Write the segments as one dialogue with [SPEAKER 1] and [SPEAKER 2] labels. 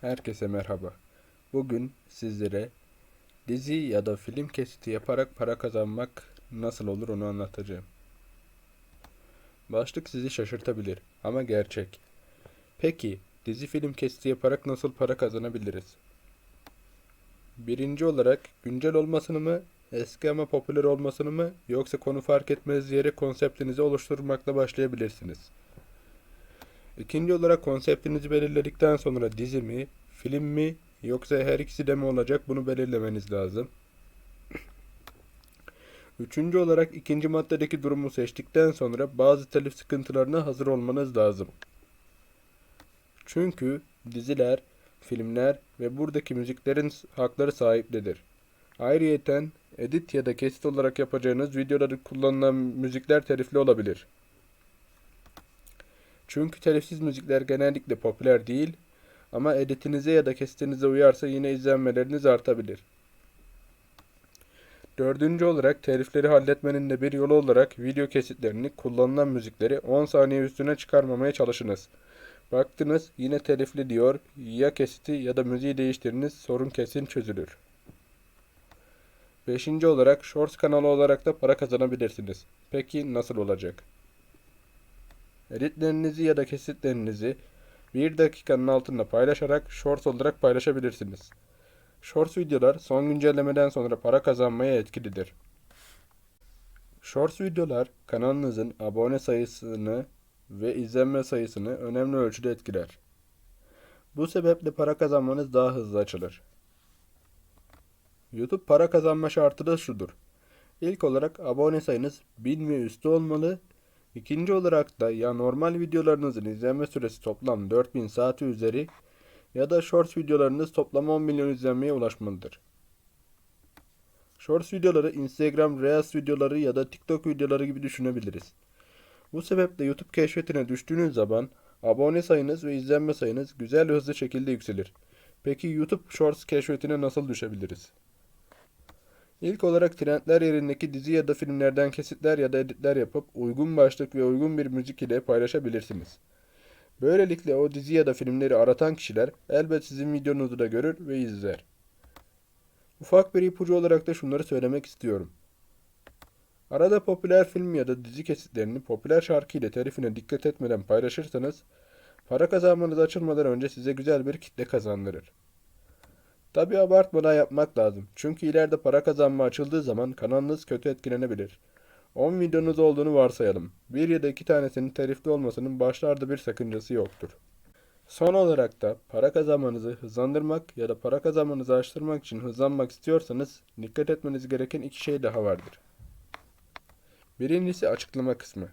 [SPEAKER 1] Herkese merhaba. Bugün sizlere dizi ya da film kesiti yaparak para kazanmak nasıl olur onu anlatacağım. Başlık sizi şaşırtabilir ama gerçek. Peki dizi film kesiti yaparak nasıl para kazanabiliriz? Birinci olarak güncel olmasını mı, eski ama popüler olmasını mı yoksa konu fark etmez diyerek konseptinizi oluşturmakla başlayabilirsiniz. İkinci olarak konseptinizi belirledikten sonra dizi mi, film mi yoksa her ikisi de mi olacak bunu belirlemeniz lazım. Üçüncü olarak ikinci maddedeki durumu seçtikten sonra bazı telif sıkıntılarına hazır olmanız lazım. Çünkü diziler, filmler ve buradaki müziklerin hakları sahiptedir. Ayrıyeten edit ya da kesit olarak yapacağınız videolarda kullanılan müzikler telifli olabilir. Çünkü telifsiz müzikler genellikle popüler değil ama editinize ya da kesitinize uyarsa yine izlenmeleriniz artabilir. Dördüncü olarak telifleri halletmenin de bir yolu olarak video kesitlerini kullanılan müzikleri 10 saniye üstüne çıkarmamaya çalışınız. Baktınız yine telifli diyor ya kesiti ya da müziği değiştiriniz sorun kesin çözülür. Beşinci olarak Shorts kanalı olarak da para kazanabilirsiniz. Peki nasıl olacak? Editlerinizi ya da kesitlerinizi bir dakikanın altında paylaşarak Shorts olarak paylaşabilirsiniz. Shorts videolar son güncellemeden sonra para kazanmaya etkilidir. Shorts videolar kanalınızın abone sayısını ve izlenme sayısını önemli ölçüde etkiler. Bu sebeple para kazanmanız daha hızlı açılır. YouTube para kazanma şartı da şudur. İlk olarak abone sayınız 1000 ve üstü olmalı. İkinci olarak da ya normal videolarınızın izlenme süresi toplam 4000 saati üzeri ya da Shorts videolarınız toplam 10 milyon izlenmeye ulaşmalıdır. Shorts videoları Instagram Reels videoları ya da TikTok videoları gibi düşünebiliriz. Bu sebeple YouTube keşfetine düştüğünüz zaman abone sayınız ve izlenme sayınız güzel ve hızlı şekilde yükselir. Peki YouTube Shorts keşfetine nasıl düşebiliriz? İlk olarak trendler yerindeki dizi ya da filmlerden kesitler ya da editler yapıp uygun başlık ve uygun bir müzik ile paylaşabilirsiniz. Böylelikle o dizi ya da filmleri aratan kişiler elbet sizin videonuzu da görür ve izler. Ufak bir ipucu olarak da şunları söylemek istiyorum. Arada popüler film ya da dizi kesitlerini popüler şarkı ile telifine dikkat etmeden paylaşırsanız para kazanmanız açılmadan önce size güzel bir kitle kazandırır. Tabi abartmadan yapmak lazım. Çünkü ileride para kazanma açıldığı zaman kanalınız kötü etkilenebilir. 10 videonuz olduğunu varsayalım. Bir ya da iki tanesinin telifli olmasının başlarda bir sakıncası yoktur. Son olarak da para kazanmanızı hızlandırmak ya da para kazanmanızı arttırmak için hızlanmak istiyorsanız dikkat etmeniz gereken iki şey daha vardır. Birincisi açıklama kısmı.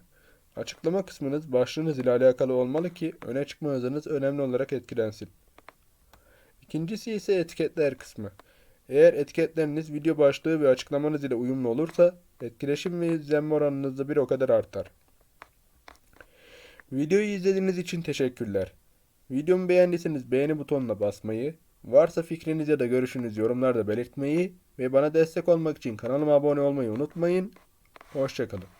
[SPEAKER 1] Açıklama kısmınız başlığınız ile alakalı olmalı ki öne çıkma hızınız önemli olarak etkilensin. İkincisi ise etiketler kısmı. Eğer etiketleriniz video başlığı ve açıklamanız ile uyumlu olursa etkileşim ve izlenme oranınız da bir o kadar artar. Videoyu izlediğiniz için teşekkürler. Videomu beğendiyseniz beğeni butonuna basmayı, varsa fikriniz ya da görüşünüz yorumlarda belirtmeyi ve bana destek olmak için kanalıma abone olmayı unutmayın. Hoşçakalın.